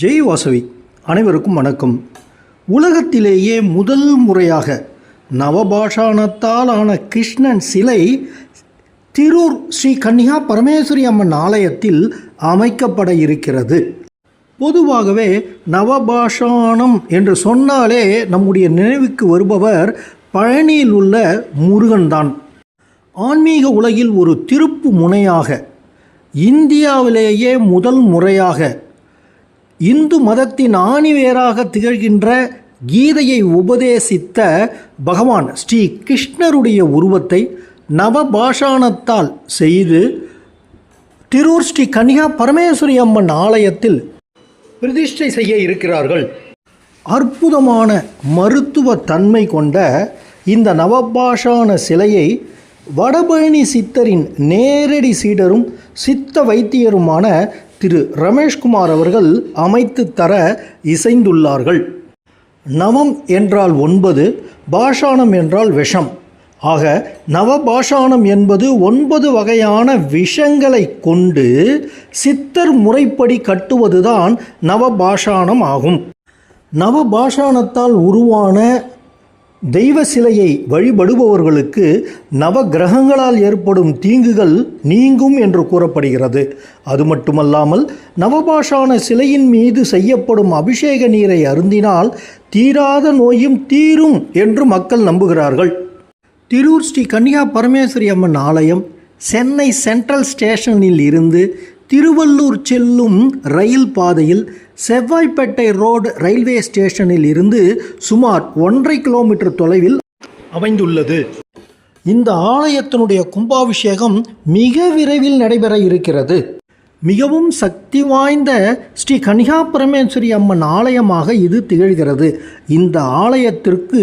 ஜெய் வாசவி அனைவருக்கும் வணக்கம். உலகத்திலேயே முதல் முறையாக நவபாஷானத்தால் ஆன கிருஷ்ணன் சிலை திரூர் ஸ்ரீ கன்னிகா பரமேஸ்வரி அம்மன் ஆலயத்தில் அமைக்கப்பட இருக்கிறது. பொதுவாகவே நவபாஷாணம் என்று சொன்னாலே நம்முடைய நினைவுக்கு வருபவர் பழனியில் உள்ள முருகன்தான். ஆன்மீக உலகில் ஒரு திருப்பு முனையாக இந்தியாவிலேயே முதல் முறையாக இந்து மதத்தின் ஆணிவேராக திகழ்கின்ற கீதையை உபதேசித்த பகவான் ஸ்ரீ கிருஷ்ணருடைய உருவத்தை நவபாஷாணத்தால் செய்து திருவூர் ஸ்ரீ கன்னிகா பரமேஸ்வரி அம்மன் ஆலயத்தில் பிரதிஷ்டை செய்ய இருக்கிறார்கள். அற்புதமான மருத்துவ தன்மை கொண்ட இந்த நவபாஷான சிலையை வடபழனி சித்தரின் நேரடி சீடரும் சித்த வைத்தியருமான திரு ரமேஷ்குமார் அவர்கள் அமைத்து தர இசைந்துள்ளார்கள். நவம் என்றால் ஒன்பது பாஷாணம் என்றால் விஷம். ஆக நவபாஷாணம் என்பது ஒன்பது வகையான விஷங்களை கொண்டு சித்தர் முறைப்படி கட்டுவதுதான் நவபாஷாணம் ஆகும். நவபாஷாணத்தால் உருவான தெய்வ சிலையை வழிபடுபவர்களுக்கு நவ கிரகங்களால் ஏற்படும் தீங்குகள் நீங்கும் என்று கூறப்படுகிறது. அது மட்டுமல்லாமல் நவபாஷான சிலையின் மீது செய்யப்படும் அபிஷேக நீரை அருந்தினால் தீராத நோயும் தீரும் என்று மக்கள் நம்புகிறார்கள். திருவூர் ஸ்ரீ கன்னியா பரமேஸ்வரி அம்மன் ஆலயம் சென்னை சென்ட்ரல் ஸ்டேஷனில் இருந்து திருவள்ளூர் செல்லும் ரயில் பாதையில் செவ்வாய்ப்பேட்டை ரோடு ரயில்வே ஸ்டேஷனில் இருந்து சுமார் ஒன்றரை கிலோமீட்டர் தொலைவில் அமைந்துள்ளது. இந்த ஆலயத்தினுடைய கும்பாபிஷேகம் மிக விரைவில் நடைபெற இருக்கிறது. மிகவும் சக்தி வாய்ந்த ஸ்ரீ கன்னிகா பரமேஸ்வரி அம்மன் ஆலயமாக இது திகழ்கிறது. இந்த ஆலயத்திற்கு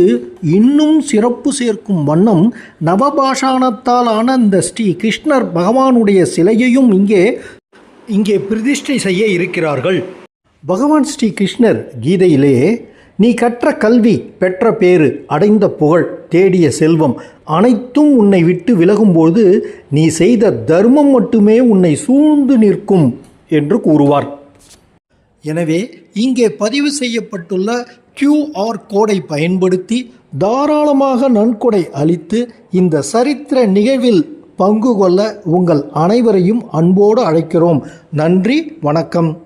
இன்னும் சிறப்பு சேர்க்கும் வண்ணம் நவபாஷாணத்தால் ஆன இந்த ஸ்ரீ கிருஷ்ணர் பகவானுடைய சிலையையும் இங்கே இங்கே பிரதிஷ்டை செய்ய இருக்கிறார்கள். பகவான் ஸ்ரீ கிருஷ்ணர் கீதையிலே நீ கற்ற கல்வி பெற்ற பேறு அடைந்த புகழ் தேடிய செல்வம் அனைத்தும் உன்னை விட்டு விலகும்போது நீ செய்த தர்மம் மட்டுமே உன்னை சூழ்ந்து நிற்கும் என்று கூறுவார். எனவே இங்கே பதிவு செய்யப்பட்டுள்ள கியூஆர் கோடை பயன்படுத்தி தாராளமாக நன்கொடை அளித்து இந்த சரித்திர நிகழ்வில் பங்கு கொள்ள உங்கள் அனைவரையும் அன்போடு அழைக்கிறோம். நன்றி வணக்கம்.